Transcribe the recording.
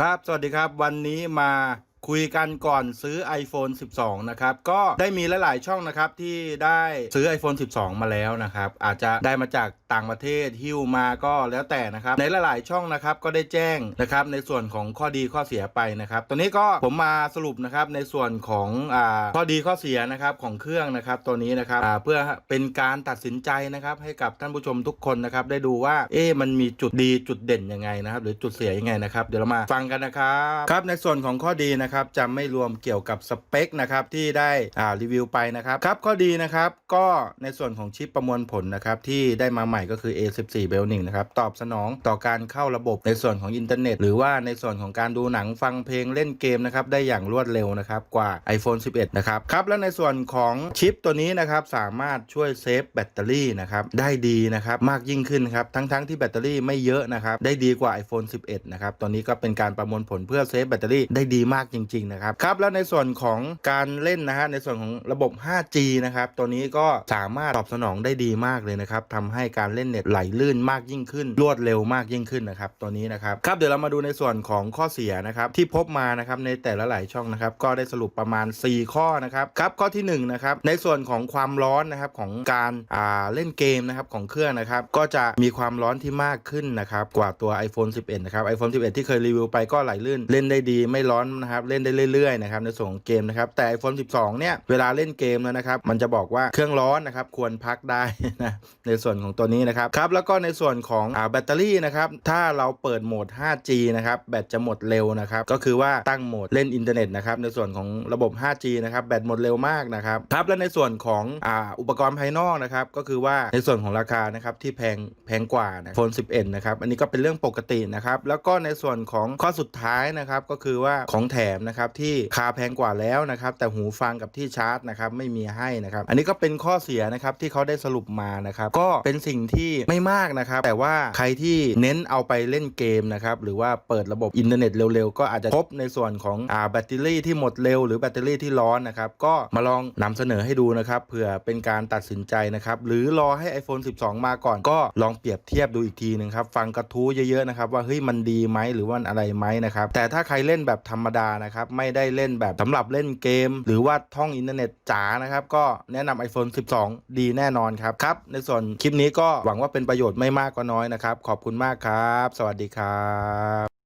ครับ สวัสดีครับ วันนี้มา คุยกันก่อนซื้อ iPhone 12 นะครับ ก็ได้มีหลาย ๆ ช่องนะครับที่ได้ซื้อ iPhone 12 มาแล้วนะครับ อาจจะได้มาจากต่างประเทศฮิ้วมาก็แล้วแต่นะครับ ในหลาย ๆ ช่องนะครับก็ได้แจ้งนะครับในส่วนของข้อดีข้อเสียไปนะครับตัวนี้ก็ผมมาสรุปนะครับในส่วนของอข้อดีข้อเสียนะครับของเครื่องนะครับตัวนี้นะครับเพื่อเป็นการตัดสินใจนะครับให้กับท่านผู้ชมทุกคนนะครับได้ดูว่าเอ๊มันมีจุดดีจุดเด่นยังไงนะครับหรือจุดเสียยังไงนะครับเดี๋ยวเรามาฟังกันนะครับครับในส่วนของข้อดีนะครับจะไม่รวมเกี่ยวกับสเปคนะครับที่ได้อ่ารีวิวไปนะครับครับข้อดีนะครับก็ในส่วนของชิปประมวลผลนะครับที่ได้มาใหม่ก็คือ A14 Bionic นะครับตอบสนองต่อการเข้าระบบในส่วนของอินเทอร์เน็ต หรือว่าในส่วนของการดูหนังฟังเพลงเล่นเกมนะครับได้อย่างรวดเร็วนะครับกว่า iPhone 11 นะครับครับแล้วในส่วนของชิปตัวนี้นะครับสามารถช่วยเซฟแบตเตอรี่นะครับได้ดีนะครับมากยิ่งขึ้นครับทั้งๆที่แบตเตอรี่ไม่เยอะนะครับได้ดีกว่า iPhone 11 นะครับตัวนี้ก็เป็นการประมวลผลเพื่อเซฟแบตเตอรี่ได้ดีมากจริงๆนะครับครับแล้วในส่วนของการเล่นนะฮะในส่วนของระบบ 5G นะครับตัวนี้ก็สามารถตอบสนองได้ดีมากเลยนะครับทำให้การเล่นเน็ตไหลลื่นมากยิ่งขึ้น รวดเร็วมากยิ่งขึ้นนะครับตัวนี้นะครับครับเดี๋ยวเรามาดูในส่วนของข้อเสียนะครับที่พบมานะครับในแต่ละหลายช่องนะครับก็ได้สรุปประมาณ 4 ข้อนะครับครับข้อที่1นะครับในส่วนของความร้อนนะครับของการอ่าเล่นเกมนะครับของเครื่องนะครับก็จะมีความร้อนที่มากขึ้นนะครับกว่าตัว iPhone 11 นะครับ iPhone 11 ที่เคยรีวิวไปก็ไหลลื่นเล่นได้ดีไม่ร้อนนะครับเล่นได้เรื่อยๆนะครับในส่วนของเกมนะครับแต่ iPhone 12 เนี่ยเวลาเล่นเกมแล้วนะครับมันจะบอกว่าเครื่องร้อนนะครับควรพักได้นะในส่วนของตัวนี้นะครับครับแล้วก็ในส่วนของอ่าแบตเตอรี่นะครับถ้าเราเปิดโหมด 5G นะครับแบตจะหมดเร็วนะครับก็คือว่าตั้งโหมดเล่นอินเทอร์เน็ตนะครับในส่วนของระบบ 5G นะครับแบตหมดเร็วมากนะครับครับและในส่วนของอ่าอุปกรณ์ภายนอกนะครับก็คือว่าในส่วนของราคานะครับที่แพงแพงกว่านะโฟน11 นะครับอันนี้ก็เป็นเรื่องปกตินะครับแล้วก็ในส่วนของข้อสุดท้ายนะครับก็คือว่าของแถมนะครับที่คาแพงกว่าแล้วนะครับแต่หูฟังกับที่ชาร์จนะครับไม่มีให้นะครับอันนี้ก็เป็นข้อเสียนะครับที่เขาได้สรุปมานะครับก็เป็นสิ่งที่ไม่มากนะครับแต่ว่าใครที่เน้นเอาไปเล่นเกมนะครับหรือว่าเปิดระบบอินเทอร์เน็ตเร็วๆ ก็อาจจะพบในส่วนของอ่าแบตเตอรี่ที่หมดเร็วหรือแบตเตอรี่ที่ร้อนนะครับก็มาลองนำเสนอให้ดูนะครับเผื่อเป็นการตัดสินใจนะครับหรือรอให้ iPhone 12 มาก่อน ก็ลองเปรียบเทียบดูอีกทีหนึ่งครับฟังกระทู้เยอะๆนะครับว่าเฮ้ยมันดีไหมหรือว่าอะไรไหมนะครับแต่ถ้าใครเล่นแบบธรรมดานะครับไม่ได้เล่นแบบสำหรับเล่นเกม หรือว่าท่องอินเทอร์เน็ตจ๋านะครับก็แนะนำ iPhone 12 ดีแน่นอนครับครับ ในส่วนคลิปนี้ก็หวังว่าเป็นประโยชน์ไม่มากก็น้อยนะครับ ขอบคุณมากครับ สวัสดีครับ